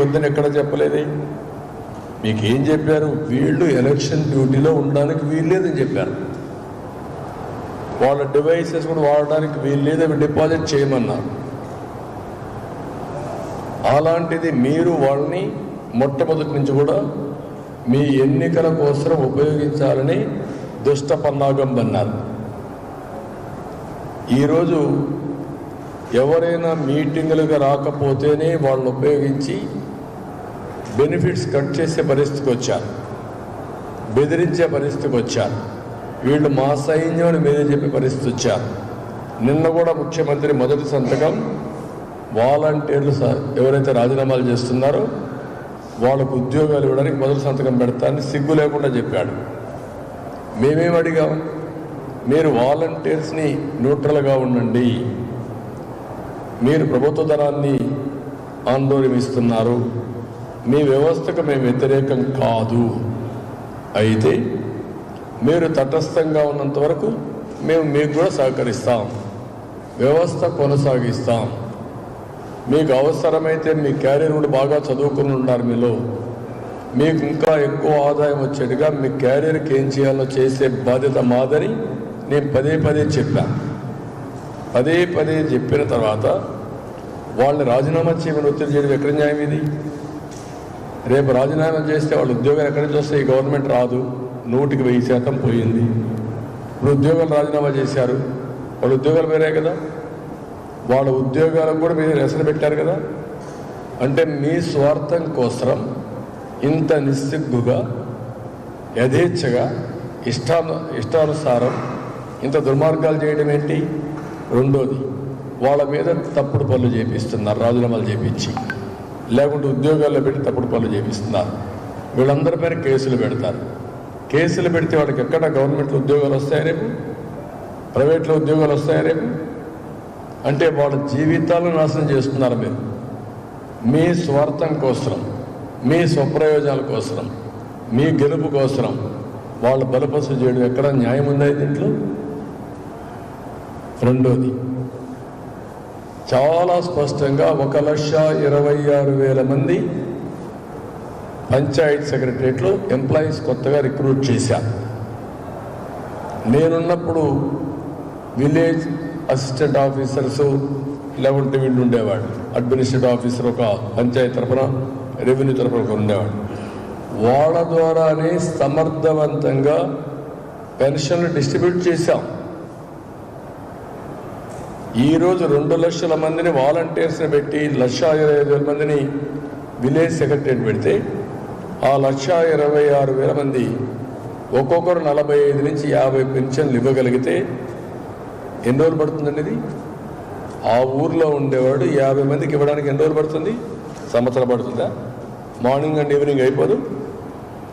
వద్దని ఎక్కడ చెప్పలేదే? మీకు ఏం చెప్పారు? వీళ్ళు ఎలక్షన్ డ్యూటీలో ఉండడానికి వీల్లేదని చెప్పారు వాళ్ళ డివైసెస్ కూడా వాడడానికి వీల్లేదు అవి డిపాజిట్ చేయమన్నారు. అలాంటిది మీరు వాళ్ళని మొట్టమొదటి నుంచి కూడా మీ ఎన్నికల కోసం ఉపయోగించాలని దుష్ట పన్నాగం అన్నారు ఈరోజు ఎవరైనా మీటింగులుగా రాకపోతేనే వాళ్ళని ఉపయోగించి బెనిఫిట్స్ కట్ చేసే పరిస్థితికి వచ్చారు. బెదిరించే పరిస్థితికి వచ్చారు. వీళ్ళు మా సైన్యం అని మీరే చెప్పే పరిస్థితి వచ్చారు. నిన్న కూడా ముఖ్యమంత్రి మొదటి సంతకం వాలంటీర్లు స- ఎవరైతే రాజీనామాలు చేస్తున్నారో వాళ్ళకు ఉద్యోగాలు ఇవ్వడానికి మొదటి సంతకం పెడతానని సిగ్గు లేకుండా చెప్పాడు. మేమేం అడిగాం? మీరు వాలంటీర్స్ని న్యూట్రల్గా ఉండండి. మీరు ప్రభుత్వ ధనాన్ని ఆందోళనిస్తున్నారు మీ వ్యవస్థకు మేము వ్యతిరేకం కాదు. అయితే మీరు తటస్థంగా ఉన్నంత వరకు మేము మీకు కూడా సహకరిస్తాం. వ్యవస్థ కొనసాగిస్తాం. మీకు అవసరమైతే మీ క్యారియర్ కూడా బాగా చదువుకుని ఉన్నారు మీలో. మీకు ఇంకా ఎక్కువ ఆదాయం వచ్చేట్టుగా మీ క్యారియర్కి ఏం చేయాలో చేసే బాధ్యత మాదని నేను పదే పదే చెప్పాను పదే పదే చెప్పిన తర్వాత వాళ్ళని రాజీనామా చేయమని ఒత్తిడి చేయడం ఎక్కడ న్యాయం ఇది రేపు రాజీనామా చేస్తే వాళ్ళ ఉద్యోగాలు ఎక్కడి నుంచి వస్తే ఈ గవర్నమెంట్ రాదు. నూటికి వెయ్యి శాతం పోయింది. ఇప్పుడు ఉద్యోగాలు రాజీనామా చేశారు. వాళ్ళ ఉద్యోగాలు వేరే కదా. వాళ్ళ ఉద్యోగాలకు కూడా మీరు రెసలు పెట్టారు కదా. అంటే మీ స్వార్థం కోసం ఇంత నిస్సిగ్గుగా యథేచ్ఛగా ఇష్టాను ఇష్టానుసారం ఇంత దుర్మార్గాలు చేయడం ఏంటి? రెండోది వాళ్ళ మీద తప్పుడు పనులు చేపిస్తున్నారు రాజీనామాలు చేపించి. లేకుంటే ఉద్యోగాల్లో పెట్టి తప్పుడు పనులు చేపిస్తున్నారు. వీళ్ళందరి పైన కేసులు పెడతారు. కేసులు పెడితే వాళ్ళకి ఎక్కడ గవర్నమెంట్లో ఉద్యోగాలు వస్తాయి రేపు? ప్రైవేట్లో ఉద్యోగాలు వస్తాయి రేపు? అంటే వాళ్ళ జీవితాలను నాశనం చేస్తున్నారు మీరు. మీ స్వార్థం కోసం మీ స్వప్రయోజనాల కోసం మీ గెలుపు కోసం వాళ్ళు బలపసు చేయడం ఎక్కడ న్యాయం ఉందా దీంట్లో? రెండోది చాలా స్పష్టంగా ఒక లక్ష ఇరవై ఆరు వేల మంది పంచాయత్ సెక్రటరియట్లో ఎంప్లాయీస్ కొత్తగా రిక్రూట్ చేశా నేనున్నప్పుడు విలేజ్ అసిస్టెంట్ ఆఫీసర్స్ లేకుంటే వీళ్ళు ఉండేవాడు అడ్మినిస్ట్రేటివ్ ఆఫీసర్ ఒక పంచాయతీ తరపున రెవెన్యూ తరపున ఒక ఉండేవాడు వాళ్ళ ద్వారానే సమర్థవంతంగా పెన్షన్లు డిస్ట్రిబ్యూట్ చేశాం. ఈరోజు రెండు లక్షల మందిని వాలంటీర్స్ని పెట్టి లక్ష ఇరవై ఐదు వేల మందిని విలేజ్ సెక్రటరీ పెడితే ఆ లక్ష ఇరవై ఆరు వేల మంది ఒక్కొక్కరు నలభై ఐదు నుంచి యాభై పెన్షన్లు ఇవ్వగలిగితే ఎన్ని రోజులు పడుతుందండి ఇది? ఆ ఊర్లో ఉండేవాడు యాభై మందికి ఇవ్వడానికి ఎన్ని రోజులు పడుతుంది? సంవత్సరం పడుతుందా? మార్నింగ్ అండ్ ఈవినింగ్ అయిపోదు?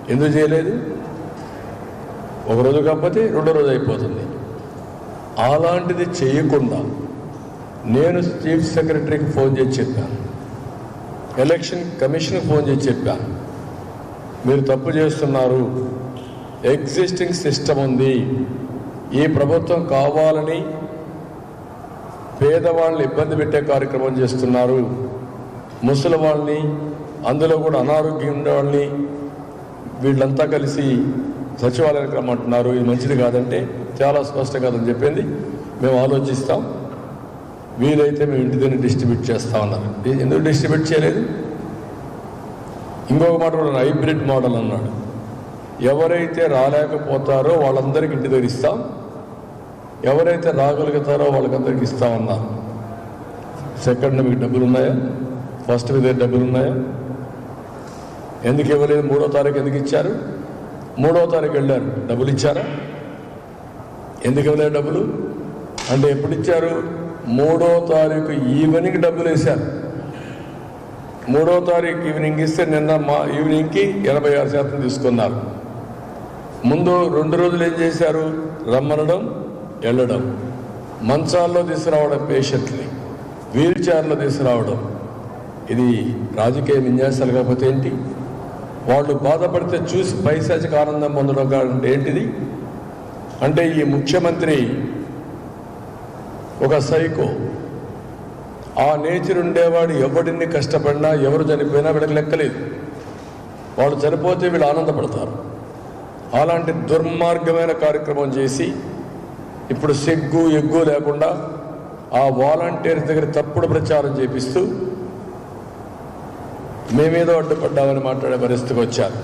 ఎందుకు చేయలేదు? ఒక రోజు కాకపోతే రెండో రోజు అయిపోతుంది. అలాంటిది చేయకుండా నేను చీఫ్ సెక్రటరీకి ఫోన్ చేసి చెప్పాను ఎలక్షన్ కమిషన్కి ఫోన్ చేసి చెప్పాను మీరు తప్పు చేస్తున్నారు. ఎగ్జిస్టింగ్ సిస్టమ్ ఉంది. ఈ ప్రభుత్వం కావాలని పేదవాళ్ళని ఇబ్బంది పెట్టే కార్యక్రమం చేస్తున్నారు. ముసలి వాళ్ళని అందులో కూడా అనారోగ్యం ఉండేవాళ్ళని వీళ్ళంతా కలిసి సచివాలయానికి రమ్మంటున్నారు. ఇది మంచిది కాదంటే చాలా స్పష్టం కాదని చెప్పింది. మేము ఆలోచిస్తాం. వీలైతే మేము ఇంటి దగ్గర డిస్ట్రిబ్యూట్ చేస్తా ఉన్నారు ఎందుకు డిస్ట్రిబ్యూట్ చేయలేదు? ఇంకొక మాట కూడా హైబ్రిడ్ మోడల్ అన్నాడు. ఎవరైతే రాలేకపోతారో వాళ్ళందరికీ ఇంటి దగ్గర ఇస్తాం. ఎవరైతే రాగలుగుతారో వాళ్ళకందరికి ఇస్తామన్నా సెకండ్ మీకు డబ్బులు ఉన్నాయా ఫస్ట్ మీద డబ్బులు ఉన్నాయా ఎందుకు ఇవ్వలేదు? మూడో తారీఖు ఎందుకు ఇచ్చారు? మూడో తారీఖు వెళ్ళారు. డబ్బులు ఇచ్చారా? ఎందుకు ఇవ్వలేదు డబ్బులు? అంటే ఎప్పుడు ఇచ్చారు? మూడో తారీఖు ఈవినింగ్ డబ్బులు వేశారు. మూడో తారీఖు ఈవినింగ్ ఇస్తే నిన్న మా ఈవినింగ్కి ఎనభై ఆరు శాతం తీసుకున్నారు. ముందు రెండు రోజులు ఏం చేశారు? రమ్మనడం వెళ్ళడం. మంచాల్లో తీసుకురావడం పేషెంట్ని వీల్ చైర్లో తీసుకురావడం. ఇది రాజకీయ విన్యాసాలు కాకపోతే ఏంటి? వాళ్ళు బాధపడితే చూసి పైశాచిక ఆనందం పొందడం కాదంటే ఏంటిది? అంటే ఈ ముఖ్యమంత్రి ఒక సైకో. ఆ నేచర్ ఉండేవాడు ఎవడిని కష్టపడినా ఎవరు చనిపోయినా వీళ్ళకి లెక్కలేదు వాళ్ళు చనిపోతే వీళ్ళు ఆనందపడతారు. అలాంటి దుర్మార్గమైన కార్యక్రమం చేసి ఇప్పుడు సిగ్గు ఎగ్గు లేకుండా ఆ వాలంటీర్స్ దగ్గర తప్పుడు ప్రచారం చేపిస్తూ మేమేదో అడ్డుపడ్డామని మాట్లాడే పరిస్థితికి వచ్చారు.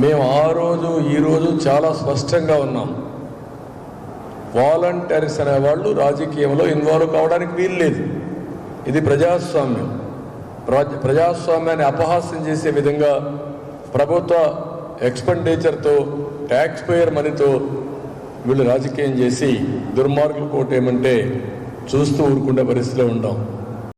మేము ఆ రోజు ఈరోజు చాలా స్పష్టంగా ఉన్నాం. వాలంటీర్స్ అనేవాళ్ళు రాజకీయంలో ఇన్వాల్వ్ కావడానికి వీలు లేదు. ఇది ప్రజాస్వామ్యం. ప్రజాస్వామ్యాన్ని అపహాస్యం చేసే విధంగా ప్రభుత్వ ఎక్స్పెండిచర్తో ట్యాక్స్ పేయర్ మనీతో వీళ్ళు రాజకీయం చేసి దుర్మార్గులు కోటేమంటే చూస్తూ ఊరుకునే పరిస్థితిలో ఉంటాం